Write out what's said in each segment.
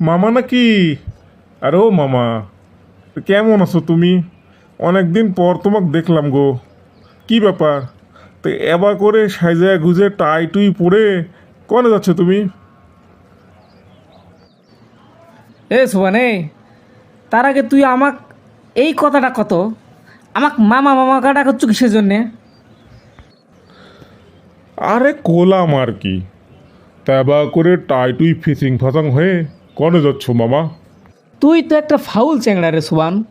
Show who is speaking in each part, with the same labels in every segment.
Speaker 1: মামা নাকি? আরে ও মামা কেমন আছো তুমি? অনেকদিন পর তোমাকে দেখলাম গো। কি ব্যাপার? তো এবার করে সাইজা গুজে টাই টুই পরে কনে যাচ্ছ তুমি?
Speaker 2: এ সোবানে তার আগে তুই আমাক এই কথাটা কত? আমাক মামা মামা কাটা করছ কিসের জন্যে?
Speaker 1: আরে কোলাম আর কি। তা এবার করে টাই টুই ফিসিং ফাসাং হয়ে কনে যাচ্ছ, মামা?
Speaker 2: তুই তো একটা ফাউল চ্যাংড়া রে, সুবান।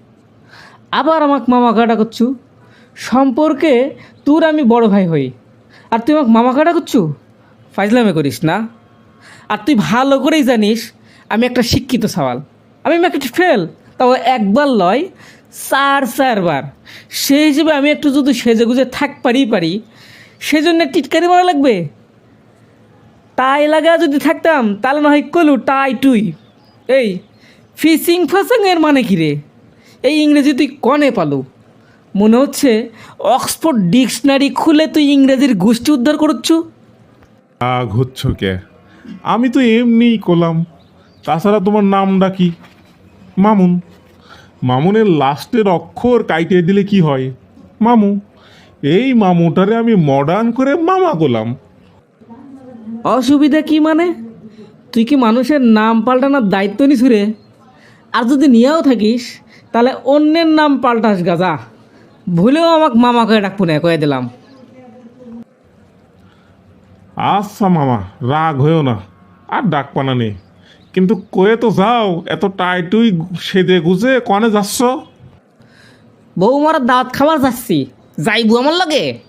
Speaker 2: আবার আমাক মামা কাটা করছু। সম্পর্কে তোর আমি বড় ভাই হই। আর তুই আমাকে মামা কাটা করছু? ফাইজলামে করিস না। আর তুই ভালো করেই জানিস, আমি একটা শিক্ষিত সওয়াল। আমি একটা ফেল, তাও একবার লয়, চার চারবার। সেই হিসেবে আমি একটু যদি সেজে গুজে থাক পারি পারি, সেজন্য টিটকারি মারা লাগবে? টাই লাগা যদি থাকতাম তাহলে না হয় কলু টাই টুই এই, ফিসিং ফাসিং এর মানে কি রে? এই ইংরেজি তুই কনে পালু? মনে হচ্ছে অক্সফোর্ড ডিকশনারি খুলে তুই ইংরেজির গোষ্ঠী উদ্ধার করছু
Speaker 1: আগ হচ্ছ কে? আমি তো এমনিই কলাম। তাছাড়া তোমার নাম ডাকি মামুন। মামুনের লাস্টের অক্ষর কাইটে দিলে কি হয়? মামু। এই মামুটারে আমি মডার্ন করে মামা গোলাম
Speaker 2: অসুবিধা কি মানে? তুই কি মানুষের নাম পাল্টানোর দায়িত্ব নিস রে? আর যদি নিয়েও থাকিস তাহলে অন্যের নাম পাল্টাস গাজা। ভুলেও আমাকে মামাকে ডাকবো না কয়ে দিলাম।
Speaker 1: আচ্ছা মামা রাগ হয়েও না আর ডাক পানা নেই। কিন্তু কয়ে তো যাও এত টাইটুই সেদে গুজে কনে যাচ্ছ?
Speaker 2: বৌমার দাঁত খাবার যাচ্ছি যাইবু আমার লাগে?